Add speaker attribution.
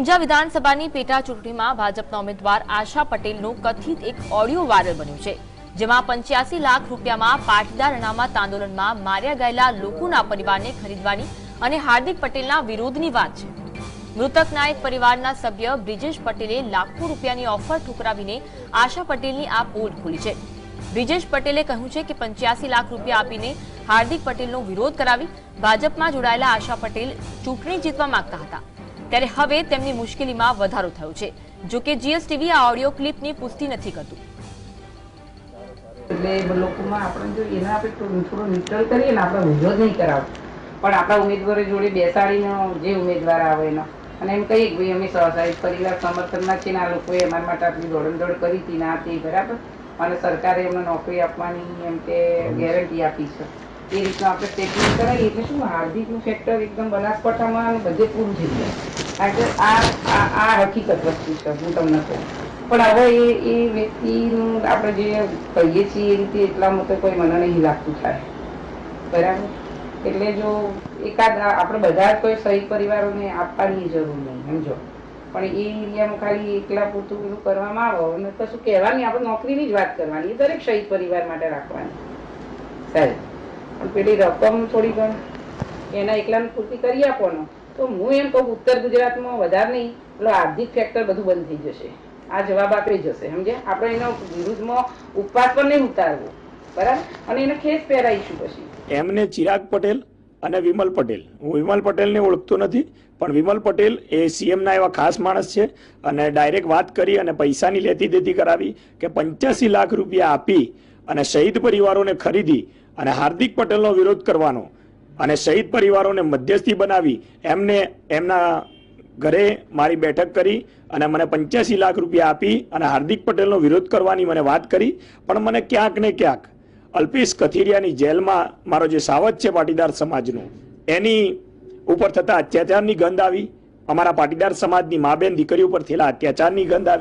Speaker 1: ઊંઝા વિધાનસભાની પેટા ચૂંટણીમાં ભાજપના ઉમેદવાર આશા પટેલનું કથિત એક ઓડિયો વાયરલ બન્યું છે, જેમાં પંચ્યાસી લાખ રૂપિયામાં પાટીદાર અનામત આંદોલનમાં માર્યા ગયેલા લોકોના પરિવારને ખરીદવાની અને હાર્દિક પટેલના વિરોધની વાત છે. મૃતક નાયક પરિવારના સભ્ય બ્રિજેશ પટેલે લાખો રૂપિયાની ઓફર ઠુકરાવીને આશા પટેલની આ પોલ ખોલી છે. બ્રિજેશ પટેલે કહ્યું છે કે પંચ્યાસી લાખ રૂપિયા આપીને હાર્દિક પટેલનો વિરોધ કરાવી ભાજપમાં જોડાયેલા આશા પટેલ ચૂંટણી જીતવા માંગતા હતા. ત્યારે હવે તેમની મુશ્કેલીમાં વધારો થયો છે. જો કે જીએસટીવી આ ઓડિયો ક્લિપની પુષ્ટિ નથી કરતું.
Speaker 2: એટલે લોકોમાં આપણે જો એના આપણે થોડો ન્યુટ્રલ કરીએ ને, આપણે વિરોધ નહીં કરાવવો પણ આપણા ઉમેદવારો જોડે બેસાડીને જે ઉમેદવાર આવે એનો. અને એમ કહીએ કે ભાઈ અમે સહસાહિત પરિવાર સમર્થનમાં છીએ ને આ લોકોએ અમારા માટે આટલી દોડમદોડ કરી હતી ના તે બરાબર. અને સરકારે એમને નોકરી આપવાની એમ કે ગેરંટી આપી છે. એ રીતનું આપણે સ્ટેટમેન્ટ કરાવીએ એટલે શું હાર્દિકનું ફેક્ટર એકદમ બનાસકાંઠામાં બધે પૂરું થઈ જાય. આ હકીકત વસ્તુ હું તમને કહું. પણ હવે એ એ વ્યક્તિનું આપણે જે કહીએ છીએ એ રીતે એટલા માટે કોઈ મને નહીં લાગતું થાય. બરાબર? એટલે જો એકાદ આપણે બધા કોઈ સહી પરિવારોને આપવાની જરૂર નહીં, સમજો. પણ એ એરિયામાં ખાલી એકલા પૂરતું પેલું કરવામાં આવો અને કશું કહેવાની આપણે નોકરીની જ વાત કરવાની. દરેક શહીદ પરિવાર માટે રાખવાની. સાહેબ, પણ પેલી રકમ થોડી ઘણી, એના એકલાને પૂરતી કરી આપવાનો તો હું એમ કહું, ઉત્તર ગુજરાતમાં વધારે નહીં એટલે આર્થિક ફેક્ટર બધું બંધ થઈ જશે. આ જવાબ આપી જશે સમજે આપણે એનો વિરુદ્ધમાં ઉપવાસ પણ નહીં ઉતારવો, બરાબર? અને એને ખેસ પહેરાઈશું પછી.
Speaker 3: એમને ચિરાગ પટેલ અને વિમલ પટેલ. હું વિમલ પટેલને ઓળખતો નથી, પણ વિમલ પટેલ એ સીએમના એવા ખાસ માણસ છે અને ડાયરેક્ટ વાત કરી અને પૈસાની લેતી દેતી કરાવી કે પંચ્યાસી લાખ રૂપિયા આપી અને શહીદ પરિવારોને ખરીદી અને હાર્દિક પટેલનો વિરોધ કરવાનો. અને શહીદ પરિવારોને મધ્યસ્થી બનાવી એમને એમના ઘરે મારી બેઠક કરી અને મને પંચ્યાસી લાખ રૂપિયા આપી અને હાર્દિક પટેલનો વિરોધ કરવાની મને વાત કરી. પણ મને ક્યાંક ને ક્યાંક અલ્પેશ કથિરિયાની જેલમાં મારો જે સાવજ છે પાટીદાર સમાજનો, એની ઉપર થતા અત્યાચારની ગંધ આવી. અમારા પાટીદાર સમાજની મા બેન દીકરી ઉપર થયેલા અત્યાચારની ગંધ આવી.